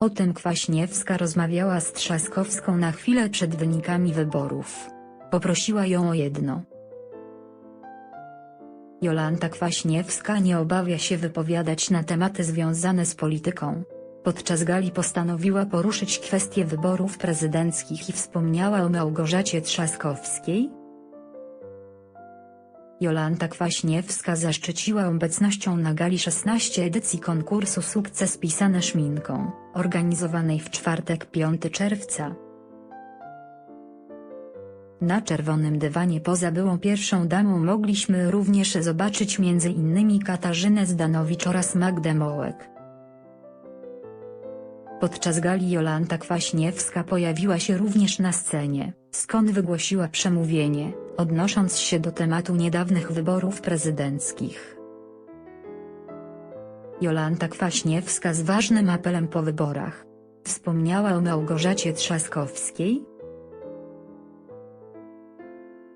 O tym Kwaśniewska rozmawiała z Trzaskowską na chwilę przed wynikami wyborów. Poprosiła ją o jedno. Jolanta Kwaśniewska nie obawia się wypowiadać na tematy związane z polityką. Podczas gali postanowiła poruszyć kwestię wyborów prezydenckich i wspomniała o Małgorzacie Trzaskowskiej. Jolanta Kwaśniewska zaszczyciła obecnością na gali 16 edycji konkursu Sukces pisane szminką, organizowanej w czwartek 5 czerwca. Na czerwonym dywanie poza byłą pierwszą damą mogliśmy również zobaczyć m.in. Katarzynę Zdanowicz oraz Magdę Mołek. Podczas gali Jolanta Kwaśniewska pojawiła się również na scenie, skąd wygłosiła przemówienie, odnosząc się do tematu niedawnych wyborów prezydenckich. Jolanta Kwaśniewska z ważnym apelem po wyborach. Wspomniała o Małgorzacie Trzaskowskiej,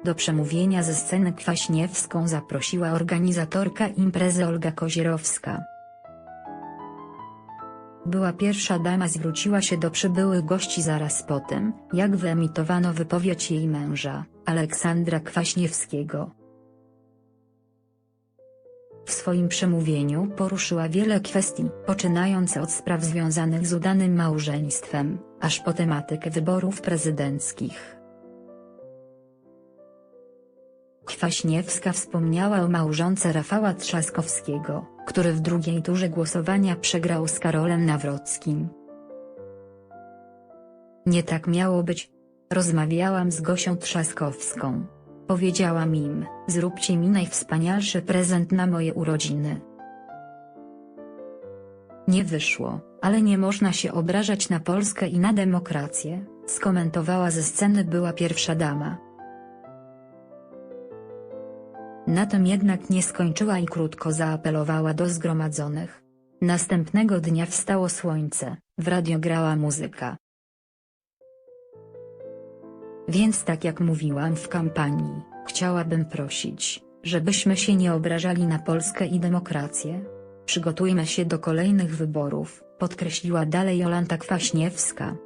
do przemówienia ze sceny Kwaśniewską zaprosiła organizatorka imprezy Olga Kozierowska. Była pierwsza dama zwróciła się do przybyłych gości zaraz po tym, jak wyemitowano wypowiedź jej męża, Aleksandra Kwaśniewskiego. W swoim przemówieniu poruszyła wiele kwestii, poczynając od spraw związanych z udanym małżeństwem, aż po tematykę wyborów prezydenckich. Kwaśniewska wspomniała o małżonce Rafała Trzaskowskiego, który w drugiej turze głosowania przegrał z Karolem Nawrockim. Nie tak miało być. Rozmawiałam z Gosią Trzaskowską. Powiedziałam im, zróbcie mi najwspanialszy prezent na moje urodziny. Nie wyszło, ale nie można się obrażać na Polskę i na demokrację, skomentowała ze sceny była pierwsza dama. Na tym jednak nie skończyła i krótko zaapelowała do zgromadzonych. Następnego dnia wstało słońce, w radio grała muzyka. Więc tak jak mówiłam w kampanii, chciałabym prosić, żebyśmy się nie obrażali na Polskę i demokrację. Przygotujmy się do kolejnych wyborów, podkreśliła dalej Jolanta Kwaśniewska.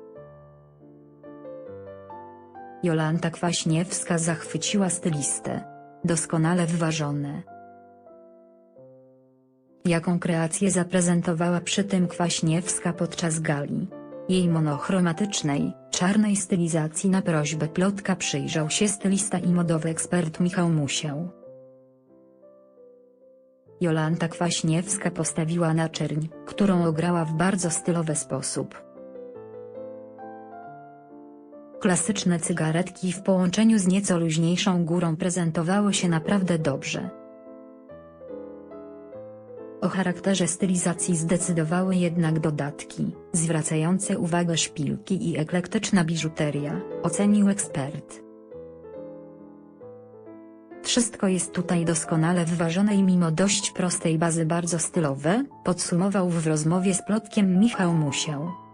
Jolanta Kwaśniewska zachwyciła stylistę. Doskonale wyważone. Jaką kreację zaprezentowała przy tym Kwaśniewska podczas gali? Jej monochromatycznej, czarnej stylizacji na prośbę plotka przyjrzał się stylista i modowy ekspert Michał Musiał. Jolanta Kwaśniewska postawiła na czerń, którą ograła w bardzo stylowy sposób. Klasyczne cygaretki w połączeniu z nieco luźniejszą górą prezentowały się naprawdę dobrze. O charakterze stylizacji zdecydowały jednak dodatki, zwracające uwagę szpilki i eklektyczna biżuteria, ocenił ekspert. Wszystko jest tutaj doskonale wyważone i mimo dość prostej bazy bardzo stylowe, podsumował w rozmowie z plotkiem Michał Musiał.